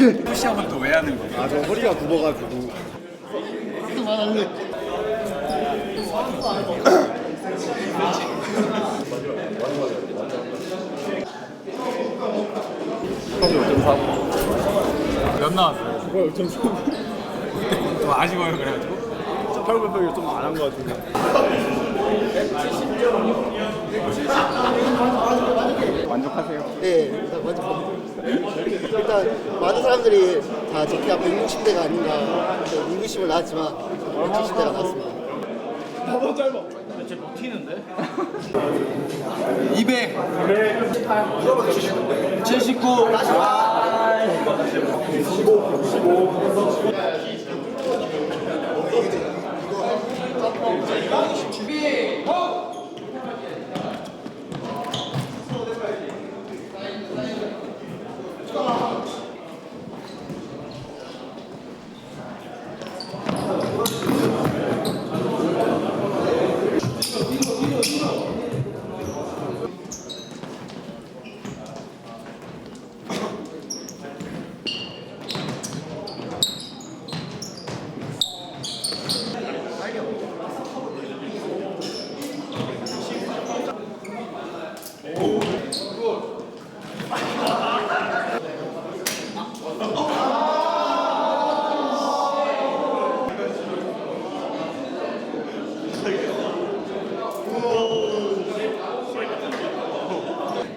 선수. 푸시업은 또 왜 하는 거야? 아저 허리가 굽어가지고 몇 나왔어요? 5.3. 좀 아쉬워요 그래가지고. 800병이 좀안 한 것 같은데 만족하세요? 네, 일단 먼저 일단 많은 사람들이 다 제 키가 160대가 아닌가. 민구심을 나왔지만 170대가 나왔습니다. 200. 79.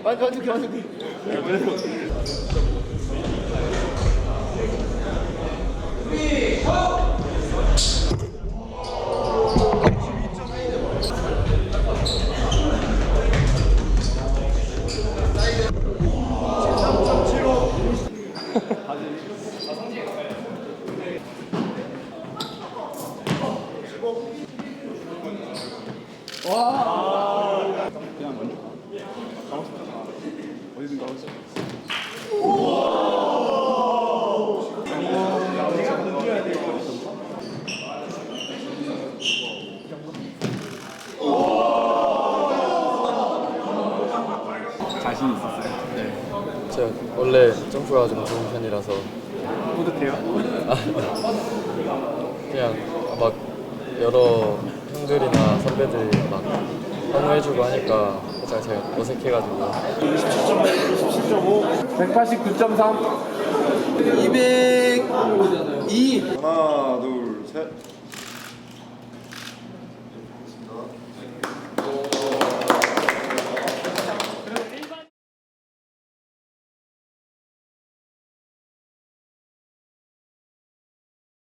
완 완전 완전 어디든 가고 있어 자신 있었어요? 제가 원래 점프가 좀 좋은 편이라서 뿌듯해요? 그냥 막 여러 형들이나 선배들이 막 환호해주고 하니까 살짝 제가 어색해가지고 189.3. 202. 하나 둘셋